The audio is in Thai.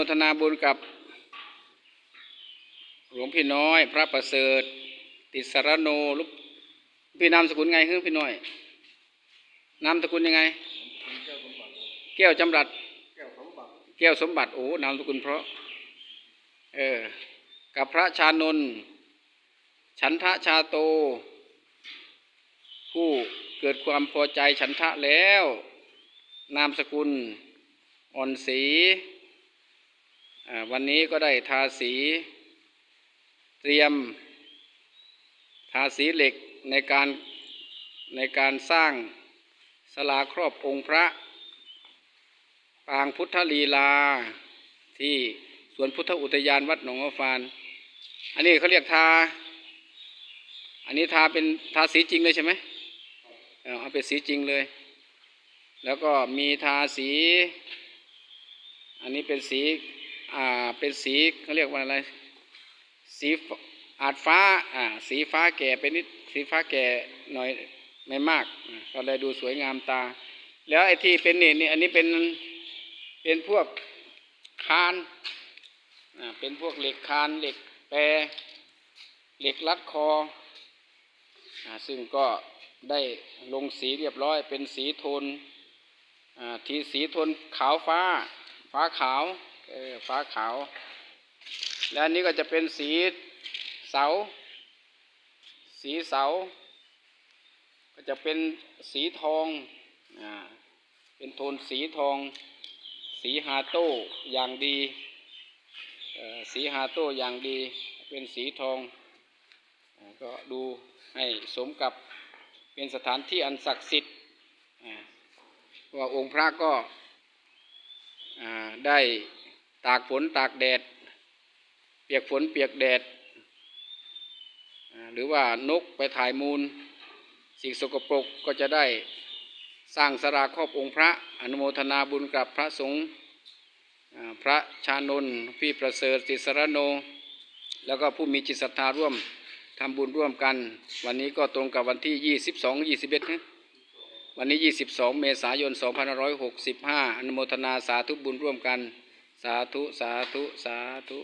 โมทนาบุญกับ หลวงพี่น้อย พระประเสริฐ ติสรโนลุพี่นามสกุลไงคือพี่น้อยนามสกุลยังไง แก้วจำรัดแก้วสมบัติโอ้นามสกุลเพราะ เออ กับพระชานนท์ฉันทะชาโต ผู้เกิดความพอใจฉันทะแล้ว นามสกุลอ่อนสี วันนี้ก็ได้ทาสีเตรียมทาสีเหล็กในการในการสร้างสลาครอบองค์พระปางพุทธลีลาที่สวนพุทธอุทยานวัดหนองมะฟาน อันนี้เขาเรียกทา อันนี้ทาเป็นทาสีจริงเลยใช่ไหมเอาเป็นสีจริงเลย แล้วก็มีทาสี อันนี้เป็นสี อ่าเป็นสีเขาเรียกว่าอะไรสีอาจฟ้าอ่าสีฟ้าแก่เป็นนิดสีฟ้าแก่หน่อยไม่มากอ่าก็เลยดูสวยงามตา แล้วไอ้ที่เป็นนี่นี่อันนี้เป็นเป็นพวกคานอ่าเป็นพวกเหล็กคานเหล็กแปรเหล็กลัดคออ่าซึ่งก็ได้ลงสีเรียบร้อย เป็นสีโทนอ่าที่สีโทนขาวฟ้า ฟ้าขาว เออฟ้าขาว และนี้ก็จะเป็นสีเสา สีเสา ก็จะเป็นสีทองอ่าเป็นโทนสีทอง สีฮาโต้อย่างดีสีฮาโต้อย่างดีเป็นสีทองอก็ดูให้สมกับเป็นสถานที่อันศักดิ์สิทธิ์ว่าองค์พระก็ได้ ตากฝนตากแดด เปียกฝนเปียกแดด หรือว่านกไปถ่ายมูล สิ่งสกปรกก็จะได้สร้างสราครอบองค์พระอนุโมทนาบุญกับพระสงฆ์พระชานนท์พี่ประเสริฐติสรโน แล้วก็ผู้มีจิตศรัทธาร่วมทำบุญร่วมกัน วันนี้ก็ตรงกับวันที่ 22 21นะวันนี้ 22 เมษายน 2565 อนุโมทนาสาธุบุญร่วมกัน สาธุ สาธุ สาธุ